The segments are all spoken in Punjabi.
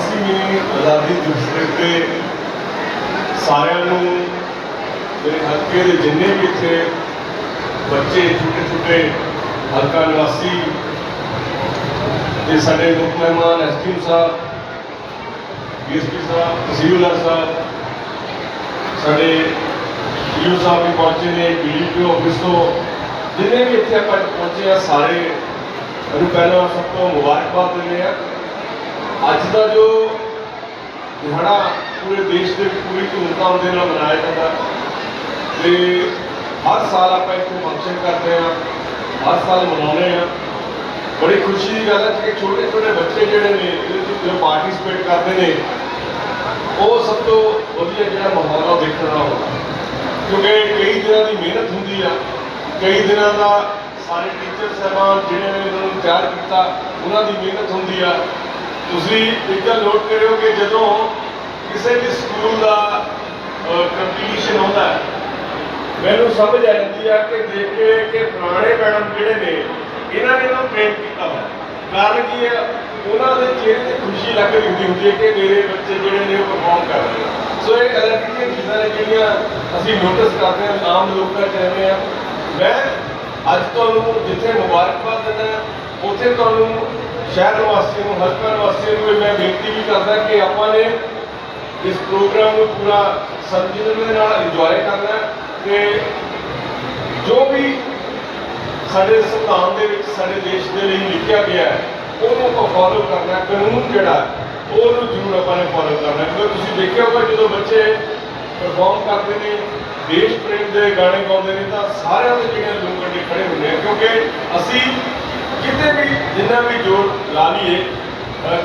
85ਵੀਂ ਆਜ਼ਾਦੀ ਦਿਵਸ ਦੇ ਸਾਰਿਆਂ ਨੂੰ ਮੇਰੇ ਹਲਕੇ ਦੇ ਜਿੰਨੇ ਵੀ ਇੱਥੇ ਬੱਚੇ ਛੋਟੇ ਛੋਟੇ ਹਲਕਾ ਨਿਵਾਸੀ ਤੇ ਸਾਡੇ ਮੁੱਖ ਮਹਿਮਾਨ ਐਸਟੀਐਮ ਸਾਹਿਬ ਡੀਐਸਪੀ ਸਾਹਿਬ, ਤਹਿਸੀਲਦਾਰ ਸਾਹਿਬ, ਸਾਡੇ ਯੂ ਸਾਹਿਬ ਵੀ ਪਹੁੰਚੇ ਨੇ ਬੀਡੀਪੀ ਆਫਿਸ ਤੋਂ ਜਿੰਨੇ ਵੀ ਇੱਥੇ ਆਪਾਂ ਪਹੁੰਚੇ ਆ, ਸਾਰੇ ਨੂੰ ਪਹਿਲਾਂ ਸਭ ਤੋਂ ਮੁਬਾਰਕਬਾਦ ਦਿੰਦੇ ਆ। ਅੱਜ ਦਾ ਜੋ ਦਿਹਾੜਾ ਪੂਰੇ ਦੇਸ਼ ਦੇ ਪੂਰੀ ਧੂਮਧਾਮ ਦੇ ਨਾਲ ਮਨਾਇਆ ਜਾਂਦਾ ਤੇ ਹਰ ਸਾਲ ਆਪਾਂ ਇੱਥੇ ਫੰਕਸ਼ਨ ਕਰਦੇ ਆ ਹਰ ਸਾਲ ਮਨਾਉਂਦੇ ਆ ਬੜੀ ਖੁਸ਼ੀ ਦੀ ਗੱਲ ਹੈ ਕਿ ਛੋਟੇ ਛੋਟੇ ਬੱਚੇ ਜਿਹੜੇ ਨੇ ਇਹਦੇ ਵਿੱਚ ਜੋ ਪਾਰਟਿਸਿਪੇਟ ਕਰਦੇ ਨੇ, ਉਹ ਸਭ ਤੋਂ ਵਧੀਆ ਜਿਹੜਾ ਮਾਹੌਲ ਆ ਉਹ ਦੇਖਣ ਦਾ ਹੁੰਦਾ ਕਿਉਂਕਿ ਕਈ ਦਿਨਾਂ ਦੀ ਮਿਹਨਤ ਹੁੰਦੀ ਆ, ਕਈ ਦਿਨਾਂ ਦਾ ਸਾਰੇ ਟੀਚਰ ਸਾਹਿਬਾਨ ਜਿਹੜੇ ਨੇ ਇਹਨਾਂ ਨੂੰ ਤਿਆਰ ਕੀਤਾ, ਉਹਨਾਂ ਦੀ ਮਿਹਨਤ ਹੁੰਦੀ ਆ। ਤੁਸੀਂ ਇੱਕ ਗੱਲ ਨੋਟ ਕਰਿਓ ਕਿ ਜਦੋਂ ਕਿਸੇ ਵੀ ਸਕੂਲ ਦਾ ਕੰਪੀਟੀਸ਼ਨ ਹੁੰਦਾ ਹੈ, ਮੈਨੂੰ ਸਮਝ ਆ ਜਾਂਦੀ ਆ ਕਿ ਦੇਖ ਕੇ ਕਿ ਪੁਰਾਣੇ ਮੈਡਮ ਜਿਹੜੇ ਨੇ, ਇਹਨਾਂ ਨੇ ਇਹਨੂੰ ਪ੍ਰੇਮ ਕੀਤਾ ਹੋਇਆ ਕਾਰਨ ਕੀ ਹੈ ਉਹਨਾਂ ਦੇ ਚਿਹਰੇ ਤੇ ਖੁਸ਼ੀ ਲੱਗ ਰਹੀ ਹੁੰਦੀ ਹੁੰਦੀ ਹੈ ਕਿ ਮੇਰੇ ਬੱਚੇ ਜਿਹੜੇ ਨੇ ਉਹ ਪਰਫਾਰਮ ਕਰ ਰਹੇ ਨੇ ਸੋ ਇਹ ਅਲੱਗ ਦੀਆਂ ਚੀਜ਼ਾਂ ਨੇ ਜਿਹੜੀਆਂ ਅਸੀਂ ਨੋਟਿਸ ਕਰਦੇ ਹਾਂ, ਆਮ ਲੋਕਾਂ ਚ ਰਹਿੰਦੇ ਆ। ਮੈਂ ਅੱਜ ਤੁਹਾਨੂੰ ਜਿੱਥੇ ਮੁਬਾਰਕਬਾਦ ਦਿੰਦਾ ਉੱਥੇ ਤੁਹਾਨੂੰ ਸ਼ਹਿਰ ਨਿਵਾਸੀਆਂ ਨੂੰ ਹਸਪਤਾਲ ਨਿਵਾਸੀਆਂ ਨੂੰ ਇਹ ਮੈਂ ਬੇਨਤੀ ਵੀ ਕਰਦਾ ਕਿ ਆਪਾਂ ਨੇ ਇਸ ਪ੍ਰੋਗਰਾਮ ਨੂੰ ਪੂਰਾ ਸੰਜੀਦਗੀ ਦੇ ਨਾਲ ਇੰਜੋਏ ਕਰਨਾ ਹੈ ਤੇ ਜੋ ਵੀ ਸਾਡੇ ਸੰਵਿਧਾਨ ਦੇ ਵਿੱਚ ਸਾਡੇ ਦੇਸ਼ ਦੇ ਲਈ ਲਿਖਿਆ ਗਿਆ ਹੈ, ਉਹਨੂੰ ਆਪਾਂ ਫੋਲੋ ਕਰਨਾ ਕਾਨੂੰਨ ਜਿਹੜਾ ਉਹਨੂੰ ਜ਼ਰੂਰ ਆਪਾਂ ਨੇ ਫੋਲੋ ਕਰਨਾ ਕਿਉਂਕਿ ਤੁਸੀਂ ਦੇਖਿਆ ਹੋਗਾ ਜਦੋਂ ਬੱਚੇ ਪਰਫਾਰਮ ਕਰਦੇ ਨੇ, ਦੇਸ਼ ਪ੍ਰੇਮ ਦੇ ਗਾਣੇ ਗਾਉਂਦੇ ਨੇ, ਤਾਂ ਸਾਰਿਆਂ ਦੇ ਜਿਹੜੇ ਲੋਕ ਅੱਡੇ ਖੜੇ ਹੁੰਦੇ ਆ। ਕਿਉਂਕਿ ਅਸੀਂ ਕਿਤੇ ਵੀ ਜਿੰਨਾ ਵੀ ਜੋਰ ਲਾ ਲਈਏ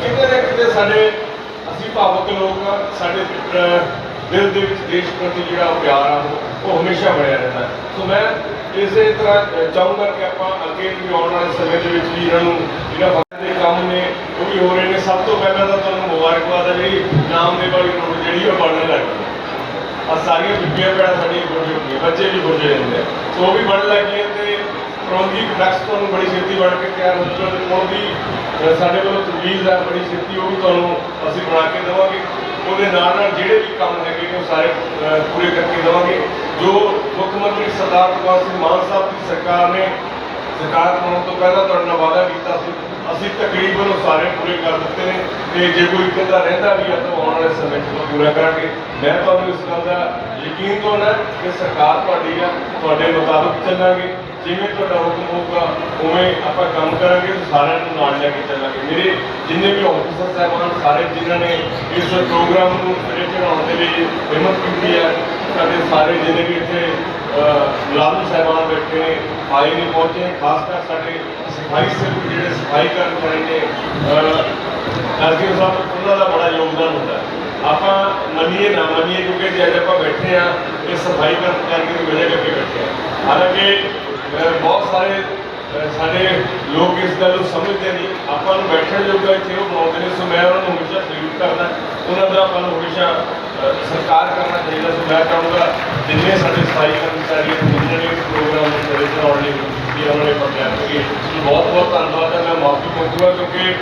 ਕਿਤੇ ਨਾ ਕਿਤੇ ਸਾਡੇ ਅਸੀਂ ਭਾਵਕ ਲੋਕ ਸਾਡੇ ਦਿਲ ਦੇ ਵਿੱਚ ਦੇਸ਼ ਪ੍ਰਤੀ ਜਿਹੜਾ ਪਿਆਰ ਆ ਉਹ- ਹਮੇਸ਼ਾ ਬਣਿਆ ਰਹਿੰਦਾ ਸੋ ਮੈਂ ਇਸੇ ਤਰ੍ਹਾਂ ਅਹ, ਚਾਹੂੰਗਾ ਕਿ ਆਪਾਂ ਅੱਗੇ ਵੀ ਆਉਣ ਵਾਲੇ ਸਮੇਂ ਦੇ ਵਿੱਚ ਵੀ ਇਹਨਾਂ ਨੂੰ ਜਿਹੜਾ ਦੇ ਕੰਮ ਨੇ ਉਹ ਵੀ ਹੋ ਰਹੇ ਨੇ। ਸਭ ਤੋਂ ਪਹਿਲਾਂ ਤਾਂ ਤੁਹਾਨੂੰ ਮੁਬਾਰਕਬਾਦ ਹੈ ਜਿਹੜੀ ਨਾਮ ਦੇ ਵਾਲੀ ਰੋਡ ਜਿਹੜੀ ਉਹ ਬਣਨ ਲੱਗ ਗਈ। ਆ ਸਾਰੀਆਂ ਬੀਬੀਆਂ ਭੈਣਾਂ ਸਾਡੀਆਂ ਬੁੱਝ ਹੁੰਦੀਆਂ ਬੱਚੇ ਵੀ ਬੁੱਝ ਹੁੰਦੇ ਆ। ਸੋ ਉਹ ਵੀ ਬਣਨ ਲੱਗੀ ਹੈ ਤੇ ਪ੍ਰੋਂਗੀ ਡਕਸ ਤੁਹਾਨੂੰ ਬੜੀ ਛੇਤੀ ਬਣ ਕੇ ਤਿਆਰ ਹੋ ਚੁੱਕਾ ਉਹਦੀ ਸਾਡੇ ਵੱਲੋਂ ਤਜਵੀਜ਼ ਹੈ ਬੜੀ ਛੇਤੀ ਉਹ ਵੀ ਤੁਹਾਨੂੰ ਅਸੀਂ ਬਣਾ ਕੇ ਦੇਵਾਂਗੇ। ਉਹਦੇ ਨਾਲ ਨਾਲ ਜਿਹੜੇ ਵੀ ਕੰਮ ਹੈਗੇ ਨੇ ਉਹ ਸਾਰੇ ਪੂਰੇ ਕਰਕੇ ਦੇਵਾਂਗੇ। ਜੋ ਮੁੱਖ ਮੰਤਰੀ ਸਰਦਾਰ ਭਗਵੰਤ ਸਿੰਘ ਮਾਨ ਸਾਹਿਬ ਦੀ ਸਰਕਾਰ ਨੇ ਸਰਕਾਰ ਬਣਾਉਣ ਤੋਂ ਪਹਿਲਾਂ ਤੁਹਾਡੇ ਨਾਲ ਵਾਅਦਾ ਕੀਤਾ ਸੀ, ਅਸੀਂ ਤਕਰੀਬਨ ਉਹ ਸਾਰੇ ਪੂਰੇ ਕਰ ਦਿੱਤੇ ਨੇ ਤੇ ਜੇ ਕੋਈ ਕਹਿੰਦਾ ਰਹਿੰਦਾ ਵੀ ਆ ਤਾਂ ਆਉਣ ਵਾਲੇ ਸਮੇਂ 'ਚ ਪੂਰਾ ਕਰਾਂਗੇ। ਮੈਂ ਤੁਹਾਨੂੰ ਇਸ ਗੱਲ ਦਾ ਯਕੀਨ ਦਵਾਉਣਾ ਕਿ ਸਰਕਾਰ ਤੁਹਾਡੀ ਆ, ਤੁਹਾਡੇ ਮੁਤਾਬਕ ਚੱਲਾਂਗੇ। ਜਿਵੇਂ ਤੁਹਾਡਾ ਹੁਕਮ ਹੋਊਗਾ, ਉਵੇਂ ਆਪਾਂ ਕੰਮ ਕਰਾਂਗੇ ਤੇ ਸਾਰਿਆਂ ਨੂੰ ਨਾਲ ਲੈ ਕੇ ਚੱਲਾਂਗੇ। ਮੇਰੇ ਜਿੰਨੇ ਵੀ ਆਫੀਸਰ ਸਾਹਿਬਾਨ, ਸਾਰੇ ਜਿਨ੍ਹਾਂ ਨੇ ਇਸ ਪ੍ਰੋਗਰਾਮ ਨੂੰ ਸਿਰੇ ਚੜਾਉਣ ਦੇ ਲਈ ਹਿੰਮਤ ਕੀਤੀ ਹੈ, ਸਾਡੇ ਸਾਰੇ ਜਿੰਨੇ ਵੀ ਇੱਥੇ ਮੁਲਾਜ਼ਮ ਸਾਹਿਬਾਨ ਬੈਠੇ ਨੇ, ਆਏ ਨਹੀਂ ਪਹੁੰਚੇ, ਖਾਸ ਕਰ ਸਾਡੇ ਸਫ਼ਾਈ ਸੇਵਕ ਜਿਹੜੇ ਸਫ਼ਾਈ ਕਰਮਚਾਰੀ ਨੇ ਅਰਜਨ ਸਾਹਿਬ, ਉਹਨਾਂ ਦਾ ਬੜਾ ਯੋਗਦਾਨ ਹੁੰਦਾ ਆਪਾਂ ਮੰਨੀਏ ਨਾ ਮੰਨੀਏ, ਕਿਉਂਕਿ ਜੇ ਅੱਜ ਆਪਾਂ ਬੈਠੇ ਆ ਇਹ ਸਫ਼ਾਈ ਕਰਮਚਾਰੀ ਦੀ ਵਜ੍ਹਾ ਕਰਕੇ ਬੈਠੇ ਆ ਹਾਲਾਂਕਿ ਬਹੁਤ ਸਾਰੇ ਸਾਡੇ ਲੋਕ ਇਸ ਗੱਲ ਨੂੰ ਸਮਝਦੇ ਨਹੀਂ। ਆਪਾਂ ਨੂੰ ਬੈਠਣ ਜੋਗਾ ਇੱਥੇ ਉਹ ਬਣਾਉਂਦੇ ਨੇ ਸੋ ਮੈਂ ਉਹਨਾਂ ਨੂੰ ਹਮੇਸ਼ਾ ਸਲੂਟ ਕਰਦਾ। ਉਹਨਾਂ ਦਾ ਆਪਾਂ ਨੂੰ ਹਮੇਸ਼ਾ ਅਹ, ਸਤਿਕਾਰ ਕਰਨਾ ਚਾਹੀਦਾ। ਸੋ ਮੈਂ ਚਾਹੂੰਗਾ ਜਿੰਨੇ ਸਾਡੇ ਸਫ਼ਾਈ ਕਰਮਚਾਰੀ ਨੇ ਜਿਨ੍ਹਾਂ ਨੇ ਪ੍ਰੋਗਰਾਮ ਨੂੰ ਸਿਰੇ ਚੜਾਉਣ ਲਈ ਕੀਤੀ ਉਹਨਾਂ ਨੇ ਪ੍ਰਯਾਸ ਕੀਤੀ। ਬਹੁਤ ਬਹੁਤ ਧੰਨਵਾਦ। ਹੈ ਮੈਂ ਮਾਫੀ ਮੰਗੂਗਾ ਕਿਉਂਕਿ